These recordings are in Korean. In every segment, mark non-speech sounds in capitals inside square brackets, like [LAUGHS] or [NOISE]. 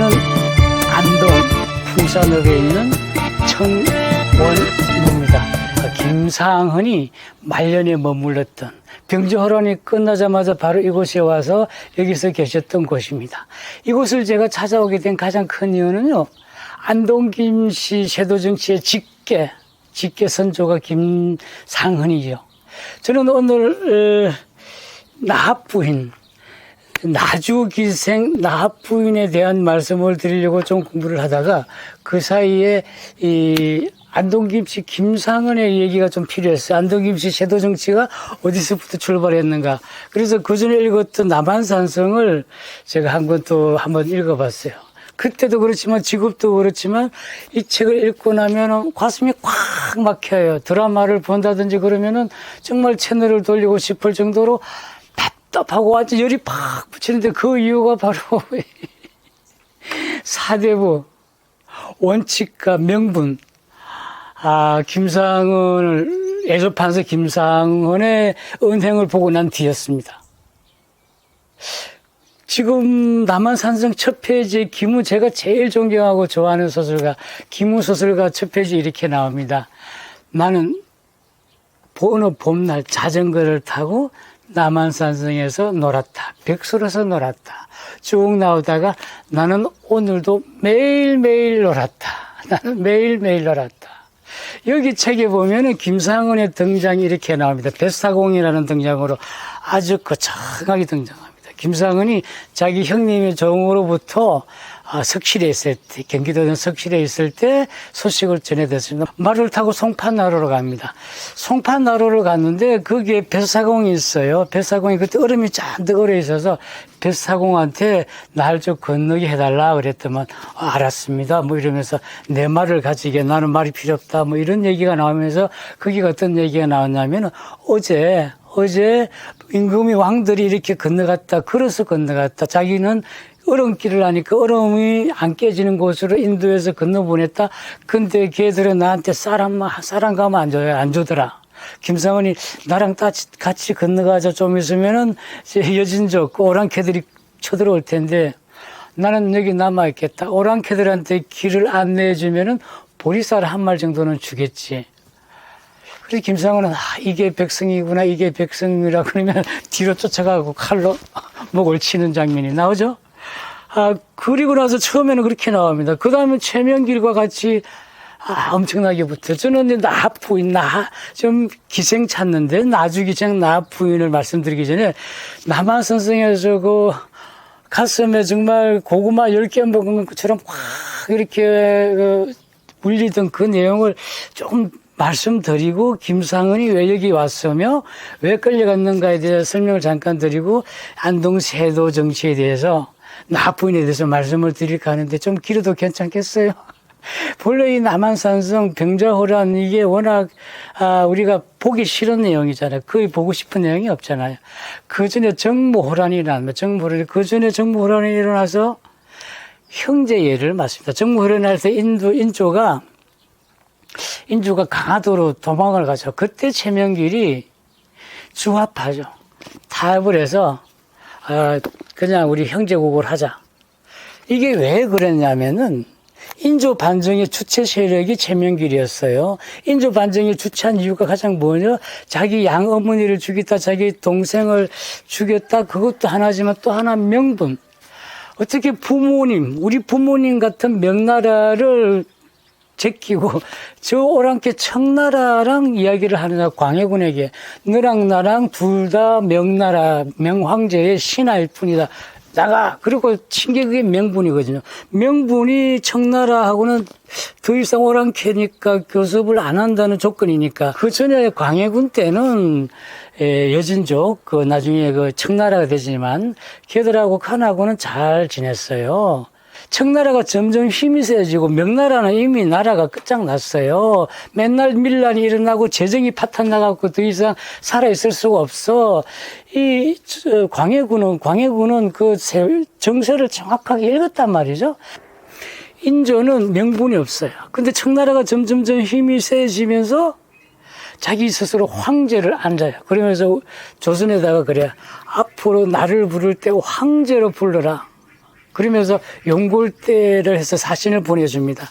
여기는 안동 풍산읍에 있는 청원루입니다. 김상헌이 말년에 머물렀던 병조호란이 끝나자마자 바로 이곳에 와서 여기서 계셨던 곳입니다. 이곳을 제가 찾아오게 된 가장 큰 이유는요. 안동 김씨 섀도정치의 직계, 직계 선조가 김상헌이죠. 저는 오늘 어, 나합부인 나주기생 나합부인에 대한 말씀을 드리려고 좀 공부를 하다가 그 사이에 이 안동김씨 김상은의 얘기가 좀 필요했어요. 안동김씨 섀도정치가 어디서부터 출발했는가. 그래서 그 전에 읽었던 남한산성을 제가 한번또 한번 읽어봤어요. 그때도 그렇지만 지금도 그렇지만 이 책을 읽고 나면 가슴이 꽉 막혀요. 드라마를 본다든지 그러면은 정말 채널을 돌리고 싶을 정도로 답답하고 완전 열이 팍 붙이는데 그 이유가 바로 [LAUGHS] 사대부 원칙과 명분 아 김상은을 애조판서 김상은의 은행을 보고 난 뒤였습니다. 지금 남한산성 첫 페이지에 김우 제가 제일 존경하고 좋아하는 소설가 김우 소설가 첫 페이지 이렇게 나옵니다. 나는 어느 봄날 자전거를 타고 남한산성에서 놀았다. 백수로서 놀았다. 쭉 나오다가 나는 오늘도 매일매일 놀았다. 나는 매일매일 놀았다. 여기 책에 보면은 김상은의 등장이 이렇게 나옵니다. 뱃사공이라는 등장으로 아주 거창하게 등장합니다. 김상은이 자기 형님의 종으로부터 아, 석실에 있을 때, 경기도는 석실에 있을 때 소식을 전해듣습니다. 말을 타고 송파나루로 갑니다. 송파나루를 갔는데 거기에 뱃사공이 있어요. 뱃사공이 그때 얼음이 잔뜩 얼어 있어서 뱃사공한테 날 좀 건너게 해달라 그랬더만 아, 알았습니다. 뭐 이러면서 내 말을 가지게 나는 말이 필요 없다. 뭐 이런 얘기가 나오면서 거기가 어떤 얘기가 나왔냐면 어제 어제 임금이 왕들이 이렇게 건너갔다. 걸어서 건너갔다. 자기는 얼음길을 하니까 얼음이 안 깨지는 곳으로 인도에서 건너보냈다. 근데 걔들은 나한테 쌀 쌀한 가면 안 줘요. 안 주더라. 김상원이 나랑 같이 건너가자 좀 있으면은 여진족 그 오랑캐들이 쳐들어올 텐데 나는 여기 남아있겠다. 오랑캐들한테 길을 안내해주면은 보리쌀 한 말 정도는 주겠지. 그래서 김상원은 아, 이게 백성이구나, 이게 백성이라 그러면 [LAUGHS] 뒤로 쫓아가고 칼로 [LAUGHS] 목을 치는 장면이 나오죠. 아, 그리고 나서 처음에는 그렇게 나옵니다. 그 다음에 최명길과 같이 아, 엄청나게 붙어. 저는 나 부인, 나, 좀 기생 찾는데, 나주 기생 나 부인을 말씀드리기 전에, 남한 선생에서 그 가슴에 정말 고구마 10개 먹은 것처럼 확 이렇게 그 울리던 그 내용을 조금 말씀드리고 김상은이 왜 여기 왔으며 왜 끌려갔는가에 대해서 설명을 잠깐 드리고 안동 세도 정치에 대해서 나부인에 대해서 말씀을 드릴까 하는데 좀 길어도 괜찮겠어요? [LAUGHS] 본래 이 남한산성 병자호란 이게 워낙 아 우리가 보기 싫은 내용이잖아요. 거의 보고 싶은 내용이 없잖아요. 그 전에 정무호란이 일어납니다. 정무호란이 그 전에 정무호란이 일어나서 형제 예를 맞습니다. 정무호란이 할때 인도 인조가 인주가 강화도로 도망을 가죠. 그때 최명길이 주합하죠. 타협을 해서 어, 그냥 우리 형제국을 하자. 이게 왜 그랬냐면은 인조 반정의 주체 세력이 최명길이었어요. 인조 반정이 주체한 이유가 가장 뭐냐? 자기 양 어머니를 죽였다, 자기 동생을 죽였다. 그것도 하나지만 또 하나 명분. 어떻게 부모님, 우리 부모님 같은 명나라를 제끼고 [LAUGHS] 저 오랑캐 청나라랑 이야기를 하느냐 광해군에게 너랑 나랑 둘 다 명나라 명황제의 신하일 뿐이다. 나가 그리고 그게 명분이거든요. 명분이 청나라하고는 더 이상 오랑캐니까 교섭을 안 한다는 조건이니까 그 전에 광해군 때는 여진족 그 나중에 그 청나라가 되지만 걔들하고 칸하고는 잘 지냈어요. 청나라가 점점 힘이 세지고 명나라는 이미 나라가 끝장났어요. 맨날 밀란이 일어나고 재정이 파탄 나갖고 더 이상 살아있을 수가 없어. 이 광해군은 광해군은 그 정세를 정확하게 읽었단 말이죠. 인조는 명분이 없어요. 근데 청나라가 점점점 힘이 세지면서 자기 스스로 황제를 앉아요. 그러면서 조선에다가 그래. 앞으로 나를 부를 때 황제로 불러라. 그러면서 용골대를 해서 사신을 보내줍니다.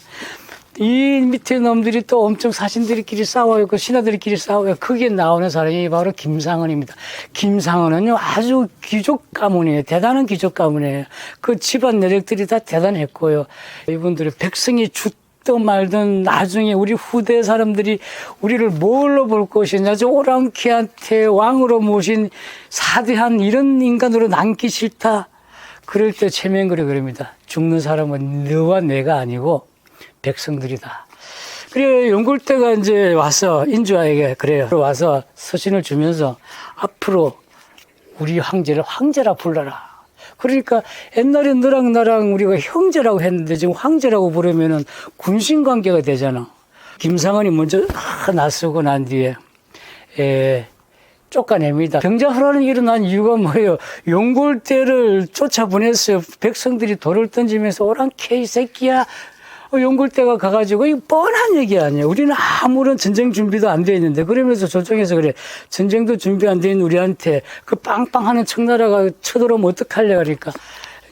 이 밑에 놈들이 또 엄청 사신들끼리 싸워요. 그 신하들끼리 싸워요. 크게 나오는 사람이 바로 김상은입니다. 김상은은요, 아주 귀족 가문이에요. 대단한 귀족 가문이에요. 그 집안 내력들이 다 대단했고요. 이분들이 백성이 죽든 말든 나중에 우리 후대 사람들이 우리를 뭘로 볼 것이냐. 저 오랑캐한테 왕으로 모신 사대한 이런 인간으로 남기 싫다. 그럴 때 최명글이 그럽니다. 죽는 사람은 너와 내가 아니고 백성들이다. 그래 용골대가 이제 와서 인주아에게 그래요. 와서 서신을 주면서 앞으로 우리 황제를 황제라 불러라. 그러니까 옛날에 너랑 나랑 우리가 형제라고 했는데 지금 황제라고 부르면은 군신 관계가 되잖아. 김상은이 먼저 다 나서고 난 뒤에 에, 쫓아냅니다. 병자호란이 일어난 이유가 뭐예요? 용골대를 쫓아보냈어요. 백성들이 돌을 던지면서 오란 케이 새끼야. 어, 용골대가 가가지고 이 뻔한 얘기 아니에요. 우리는 아무런 전쟁 준비도 안 돼 있는데 그러면서 저쪽에서 그래 전쟁도 준비 안돼 있는 우리한테 그 빵빵하는 청나라가 쳐들어오면 어떡할래 그러니까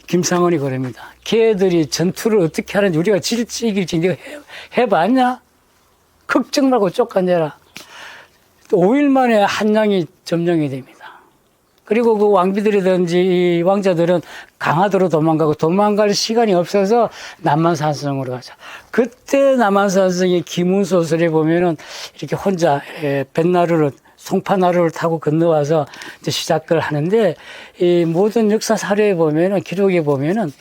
김상원이 그럽니다. 걔들이 전투를 어떻게 하는지 우리가 질지 이길지 네가 해, 해봤냐? 걱정 말고 쫓아내라. 5일 만에 한양이 점령이 됩니다. 그리고 그 왕비들이든지 이 왕자들은 강화도로 도망가고 도망갈 시간이 없어서 남한산성으로 가죠. 그때 남한산성의 기문 소설에 보면은 이렇게 혼자 에, 뱃나루를 송파나루를 타고 건너와서 이제 시작을 하는데 이 모든 역사 사례에 보면은 기록에 보면은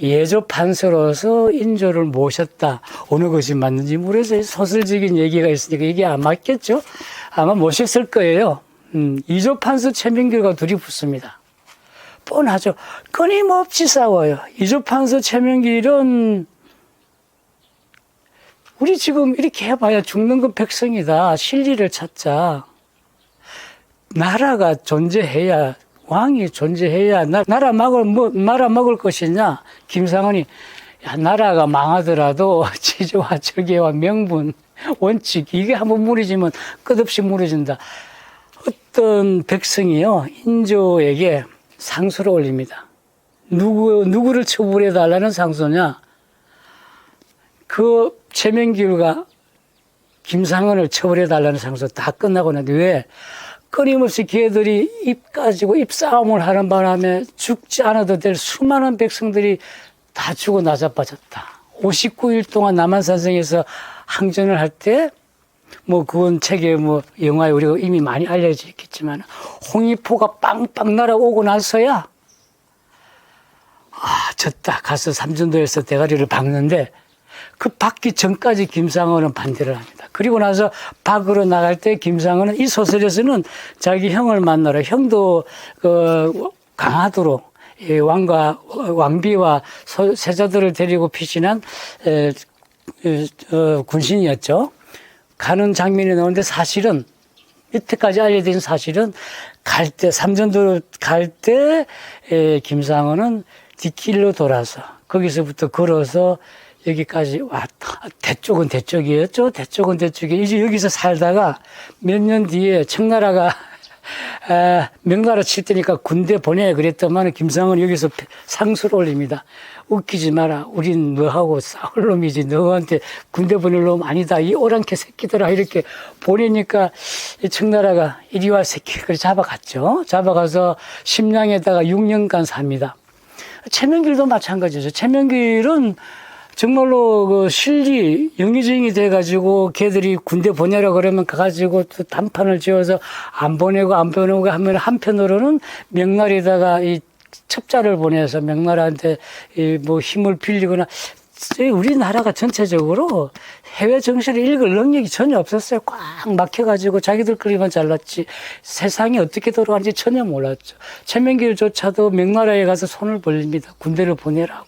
예조 판서로서 인조를 모셨다. 어느 것이 맞는지 모르겠어요. 소설적인 얘기가 있으니까 이게 안 맞겠죠? 아마 모셨을 거예요. 음, 이조 판서 최민길과 둘이 붙습니다. 뻔하죠. 끊임없이 싸워요. 이조 판서 최민길은 우리 지금 이렇게 해봐야 죽는 건 백성이다. 진리를 찾자. 나라가 존재해야 왕이 존재해야 나, 나라 막을 뭐 나라 먹을 것이냐? 김상은이 야 나라가 망하더라도 [LAUGHS] 지조와 저계와 명분 원칙 이게 한번 무너지면 끝없이 무너진다. 어떤 백성이요 인조에게 상소를 올립니다. 누구 누구를 처벌해 달라는 상소냐? 그 최명길과 김상은을 처벌해 달라는 상소 다 끝나고 나는데 왜 끊임없이 걔들이 입 가지고 입싸움을 하는 바람에 죽지 않아도 될 수많은 백성들이 다 죽어 나자빠졌다. 59일 동안 남한산성에서 항전을 할 때, 뭐, 그건 책에 뭐, 영화에 우리가 이미 많이 알려져 있겠지만, 홍위포가 빵빵 날아오고 나서야, 아, 졌다. 가서 삼전도에서 대가리를 박는데, 그 받기 전까지 김상은은 반대를 합니다. 그리고 나서 밖으로 나갈 때 김상은은 이 소설에서는 자기 형을 만나러 형도 그이 왕과 왕비와 소- 세자들을 데리고 피신한 어, 군신이었죠. 가는 장면이 나오는데 사실은 이때까지 알려진 사실은 갈 때 삼전도로 갈 때 김상은은 뒷길로 돌아서 거기서부터 걸어서 여기까지 왔다. 대쪽은 대쪽이었죠. 대쪽은 대쪽이 이제 여기서 살다가 몇 년 뒤에 청나라가 [LAUGHS] 에, 명나라 칠 때니까 군대 보내 그랬더만 김상은 여기서 상수를 올립니다. 웃기지 마라. 우린 너하고 싸울 놈이지. 너한테 군대 보낼 놈 아니다. 이 오랑캐 새끼들아. 이렇게 보내니까 이 청나라가 이리 와 새끼. 그래 잡아갔죠. 잡아가서 심양에다가 6년간 삽니다. 최명길도 마찬가지죠. 최명길은 정말로 그 실리 영의정이 돼가지고 걔들이 군대 보내라 그러면 가가지고 또 단판을 지어서 안 보내고 안 보내고 하면 한편으로는 명나라에다가 이 첩자를 보내서 명나라한테 이 뭐 힘을 빌리거나 우리나라가 전체적으로 해외 정세를 읽을 능력이 전혀 없었어요. 꽉 막혀가지고 자기들끼리만 잘났지 세상이 어떻게 돌아가는지 전혀 몰랐죠. 최명길조차도 명나라에 가서 손을 벌립니다. 군대를 보내라고.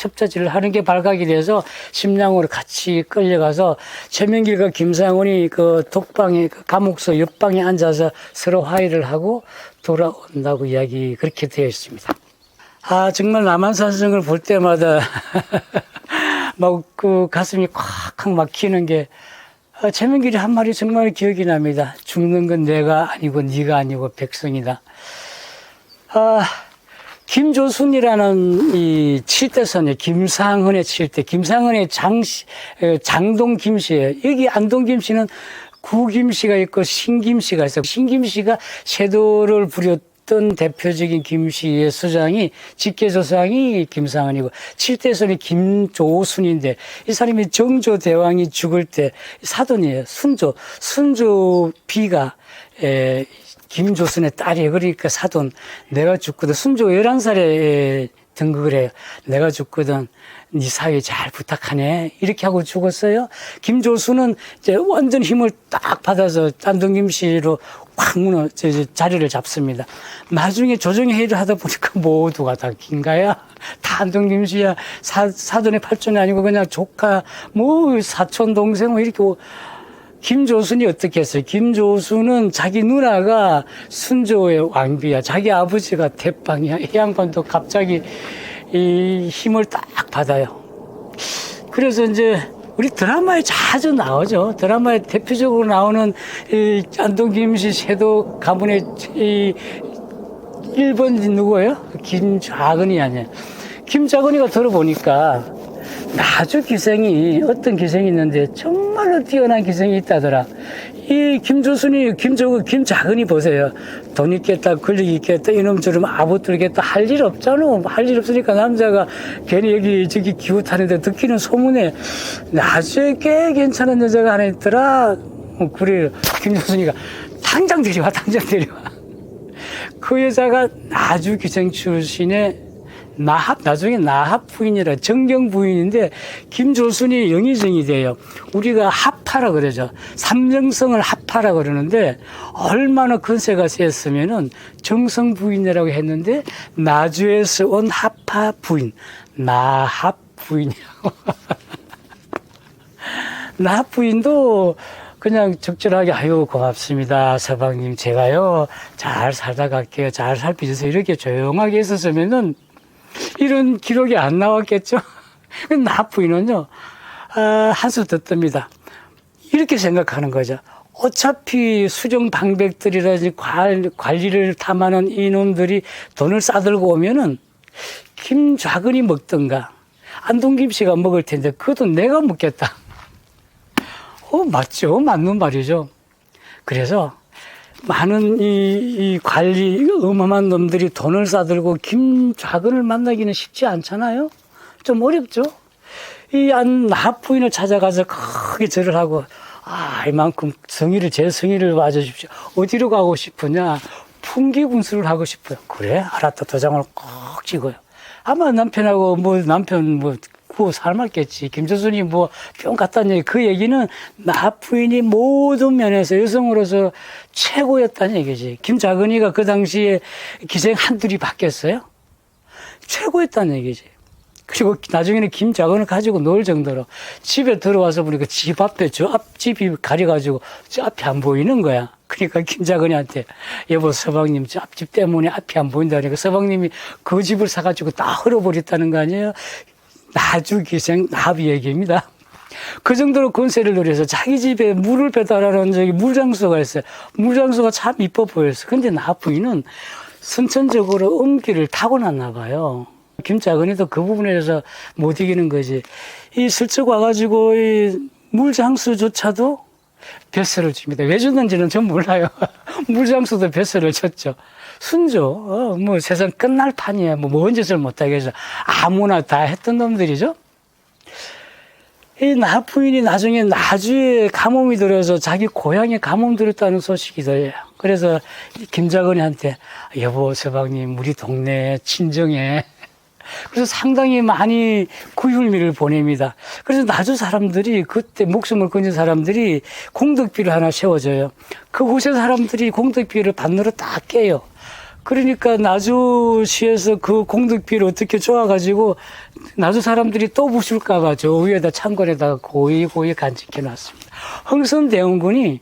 첩자질을 하는 게 발각이 돼서 심양으로 같이 끌려가서 최명길과 김상훈이 그 독방에 그 감옥서 옆방에 앉아서 서로 화해를 하고 돌아온다고 이야기 그렇게 되어 있습니다. 아 정말 남한산성을 볼 때마다 [LAUGHS] 막 그 가슴이 콱콱 막히는 게 아, 최명길이 한 말이 정말 기억이 납니다. 죽는 건 내가 아니고 네가 아니고 백성이다. 아 김조순이라는 이 칠대선에 김상은의 칠대, 김상은의 장씨, 에, 장동 김씨예요. 여기 안동 김씨는 구김씨가 있고 신김씨가 있어요. 신김씨가 쇄도를 부렸던 대표적인 김씨의 수장이 직계조상이 김상은이고 칠대선이 김조순인데 이 사람이 정조 대왕이 죽을 때 사돈이에요. 순조, 순조 비가 에, 김조순의 딸이에요. 그러니까 사돈, 내가 죽거든. 순조 11살에 등극을 해요. 내가 죽거든. 네 사위 잘 부탁하네. 이렇게 하고 죽었어요. 김조순은 이제 완전 힘을 딱 받아서 짠동김 씨로 확 무너, 자리를 잡습니다. 나중에 조정 회의를 하다 보니까 [LAUGHS] 모두가 다 긴가야. 다 안동김 씨야. 사, 사돈의 팔촌이 아니고 그냥 조카, 뭐, 사촌, 동생, 뭐 이렇게 김조순이 어떻게 했어요? 김조순은 자기 누나가 순조의 왕비야. 자기 아버지가 대빵이야. 이 양반도 갑자기 이 힘을 딱 받아요. 그래서 이제 우리 드라마에 자주 나오죠. 드라마에 대표적으로 나오는 이 안동 김씨 섀도 가문의 이 1번 누구예요? 김좌근이 아니에요. 김좌근이가 들어보니까 아주 기생이 어떤 기생이 있는데 정말로 뛰어난 기생이 있다더라. 이 김조순이 김조 김작은이 보세요. 돈 있겠다, 권력 있겠다, 이놈처럼 아부들겠다 할 일 없잖아. 할 일 없으니까 남자가 괜히 여기 저기 기웃하는데 듣기는 소문에 아주 꽤 괜찮은 여자가 하나 있더라. 어, 그래 김조순이가 당장 데려와, 당장 데려와. 그 여자가 아주 기생 출신의 나합, 나중에 나합 부인이라 정경 부인인데, 김조순이 영의정이 돼요. 우리가 합하라 그러죠. 삼정성을 합하라 그러는데, 얼마나 건세가 셌으면은 정성 부인이라고 했는데, 나주에서 온 합하 부인, 나합 부인이라고. 나합 부인도 그냥 적절하게 아유 고맙습니다 서방님 제가요 잘 살다 갈게요 잘 살피주세요 이렇게 조용하게 했었으면은 이런 기록이 안 나왔겠죠. [LAUGHS] 나 부인은요, 아, 한수 듣답니다. 이렇게 생각하는 거죠. 어차피 수정 방백들이라든지 관, 관리를 탐하는 이놈들이 돈을 싸들고 오면은 김좌근이 먹던가 안동김 씨가 먹을 텐데 그돈 내가 먹겠다. 어, 맞죠. 맞는 말이죠. 그래서 많은 이, 이 관리, 어마어마한 놈들이 돈을 싸들고 김좌근을 만나기는 쉽지 않잖아요? 좀 어렵죠? 이 안, 나부인을 찾아가서 크게 절을 하고, 아, 이만큼 성의를, 제 성의를 와주십시오. 어디로 가고 싶으냐? 풍기군수를 하고 싶어요. 그래? 알았다. 도장을 꼭 찍어요. 아마 남편하고 뭐 남편 뭐 구워 삶았겠지. 김조순이 뭐뿅 갔다는. 그 얘기는 나 부인이 모든 면에서 여성으로서 최고였다는 얘기지. 김자근이가 그 당시에 기생 한둘이 바뀌었어요? 최고였다는 얘기지. 그리고 나중에는 김자근을 가지고 놀 정도로 집에 들어와서 보니까 집 앞에 저 앞집이 가려가지고 저 앞이 안 보이는 거야. 그러니까 김자근이한테 여보 서방님 저 앞집 때문에 앞이 안 보인다 그러니까 서방님이 그 집을 사가지고 다 헐어버렸다는 거 아니에요? 나주 기생 나비 얘기입니다. 그 정도로 권세를 누려서 자기 집에 물을 배달하는 저기 물장수가 있어요. 물장수가 참 이뻐 보였어. 근데 나 부인은 선천적으로 음기를 타고났나 봐요. 김자근이도 그 부분에 대해서 못 이기는 거지. 이 슬쩍 와가지고 이 물장수조차도 뱃세를 줍니다. 왜 줬는지는 전 몰라요. [LAUGHS] 물장수도 뱃세를 쳤죠. 순조, 어, 뭐 세상 끝날 판이야. 뭐, 뭔 짓을 못하게 해서 아무나 다 했던 놈들이죠. 이 나부인이 나중에 나주에 가뭄이 들어서 자기 고향에 가뭄 들었다는 소식이 들려요. 그래서 김자근이한테 여보 서방님 우리 동네 친정에 그래서 상당히 많이 구휼미를 보냅니다. 그래서 나주 사람들이 그때 목숨을 건진 사람들이 공덕비를 하나 세워줘요. 그곳의 사람들이 공덕비를 받느라 다 깨요. 그러니까 나주시에서 그 공덕비를 어떻게 쪼아가지고 나주 사람들이 또 부술까봐 저 위에다 창고에다가 고이 고이 간직해 놨습니다. 흥선대원군이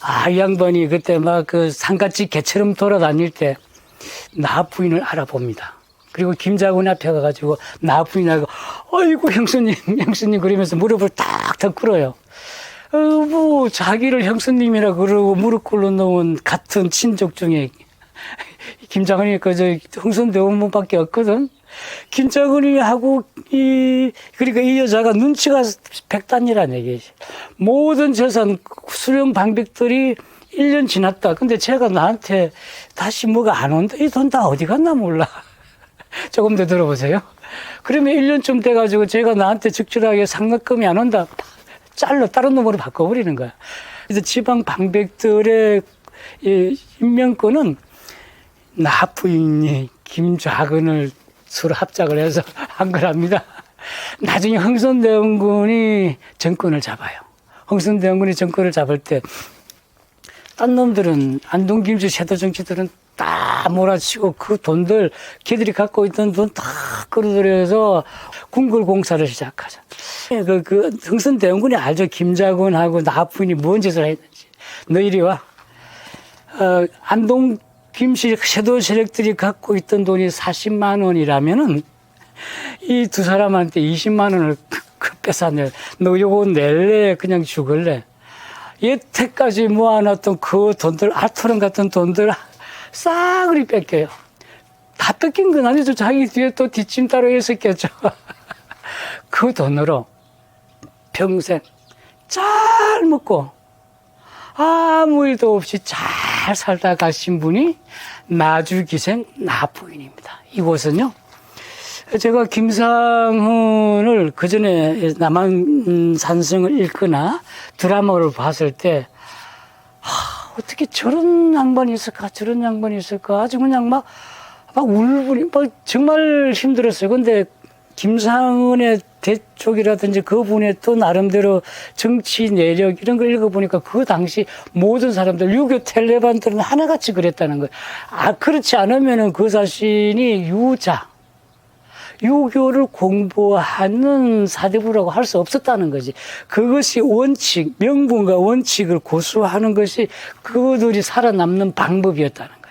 아, 이 양반이 그때 막 그 상갓집 개처럼 돌아다닐 때 나 부인을 알아봅니다. 그리고 김자군 앞에 가가지고 나 부인하고 아이고 형수님 [LAUGHS] 형수님 그러면서 무릎을 탁탁 꿇어요. 어, 뭐 자기를 형수님이라 그러고 무릎 꿇는 놈은 같은 친족 중에 [LAUGHS] 김장은이 그저 흥선대 원문밖에 없거든. 김장은이하고 이 그러니까 이 여자가 눈치가 백단이란 얘기지. 모든 재산 수령 방백들이 1년 지났다. 근데 제가 나한테 다시 뭐가 안 온다. 이 돈 다 어디 갔나 몰라. 조금 더 들어보세요. 그러면 1년쯤 돼가지고 제가 나한테 적절하게 상납금이 안 온다. 잘라 다른 놈으로 바꿔버리는 거야. 그래서 지방 방백들의 이 임명권은 나 부인이 김좌근을 서로 합작을 해서 [LAUGHS] 한 거랍니다. 나중에 흥선대원군이 정권을 잡아요. 흥선대원군이 정권을 잡을 때, 딴 놈들은, 안동김치 세도 정치들은 다 몰아치고 그 돈들, 걔들이 갖고 있던 돈 다 끌어들여서 궁궐 공사를 시작하죠. 그, 그, 흥선 대원군이 알죠. 김자군하고 나부인이 뭔 짓을 했는지. 너 이리 와. 어, 안동 김씨 섀도우 세력들이 갖고 있던 돈이 40만 원이라면은 이 두 사람한테 20만 원을 그, 그 뺏어내. 너 요거 낼래? 그냥 죽을래? 여태까지 모아놨던 그 돈들, 아토론 같은 돈들 싸그리 뺏겨요. 다 뺏긴 건 아니죠. 자기 뒤에 또 뒷짐 따로 있었겠죠. [LAUGHS] 그 돈으로 평생 잘 먹고 아무 일도 없이 잘 살다 가신 분이 나주기생 나부인입니다. 이곳은요. 제가 김상훈을 그 전에 남한산성을 읽거나 드라마를 봤을 때, 하, 어떻게 저런 양반이 있을까, 저런 양반이 있을까, 아주 그냥 막, 막 울분이, 막 정말 힘들었어요. 근데 김상은의 대쪽이라든지 그분의 또 나름대로 정치 내력 이런 걸 읽어보니까 그 당시 모든 사람들 유교 텔레반들은 하나같이 그랬다는 거예요. 아, 그렇지 않으면은 그 자신이 유자, 유교를 공부하는 사대부라고 할 수 없었다는 거지. 그것이 원칙, 명분과 원칙을 고수하는 것이 그들이 살아남는 방법이었다는.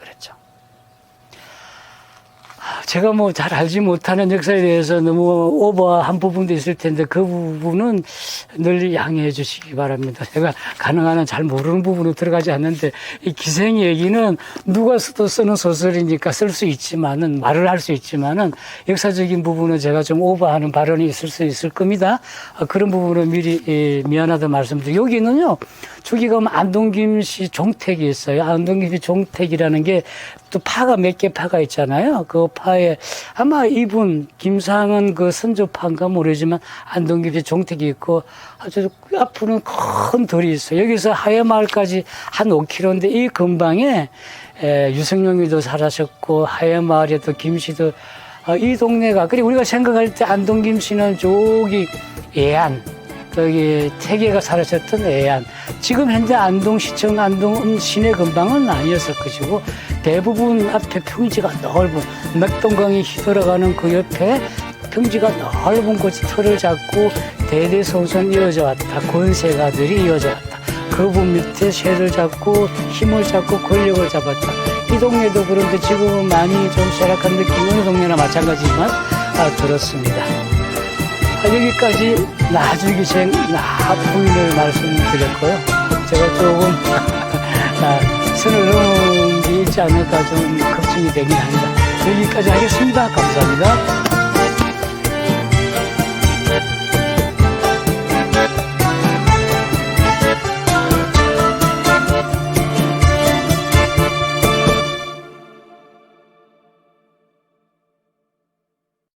그랬죠. 아, 제가 뭐 잘 알지 못하는 역사에 대해서 너무 오버한 부분도 있을 텐데 그 부분은 늘 양해해 주시기 바랍니다. 제가 가능한 한 잘 모르는 부분으로 들어가지 않는데 이 기생 얘기는 누가 써도 쓰는 소설이니까 쓸 수 있지만은 말을 할 수 있지만은 역사적인 부분은 제가 좀 오버하는 발언이 있을 수 있을 겁니다. 아, 그런 부분은 미리 예, 미안하다 말씀드리고 여기는요 저기 가면 안동김 씨 종택이 있어요. 안동김 씨 종택이라는 게 또 파가 몇 개 파가 있잖아요. 그 파에 아마 이분 김상은 그 선조파인가 모르지만 안동김 씨 종택이 있고 아주 그 앞으로는 큰 돌이 있어요. 여기서 하회마을까지 한 5km인데 이 근방에 에, 유승룡이도 살았었고 하회마을에도 김씨도 어, 이 동네가 그리고 우리가 생각할 때 안동 김 씨는 저기 예안 거기 태계가 살았었던 애안. 지금 현재 안동시청 안동 시내 근방은 아니었을 것이고 대부분 앞에 평지가 넓은 낙동강이 휘돌아가는 그 옆에 평지가 넓은 곳이 틀을 잡고 대대손손 이어져 왔다. 권세가들이 이어져 왔다. 그분 밑에 쇠를 잡고 힘을 잡고 권력을 잡았다. 이 동네도 그런데 지금은 많이 좀 쇠락한 어느 동네나 마찬가지지만 아, 들었습니다. 아, 여기까지 나주기생 나부인을 말씀드렸고요. 제가 조금 [LAUGHS] 아, 선을 넘은 게 있지 않을까 좀 걱정이 되긴 합니다. 여기까지 하겠습니다. 감사합니다.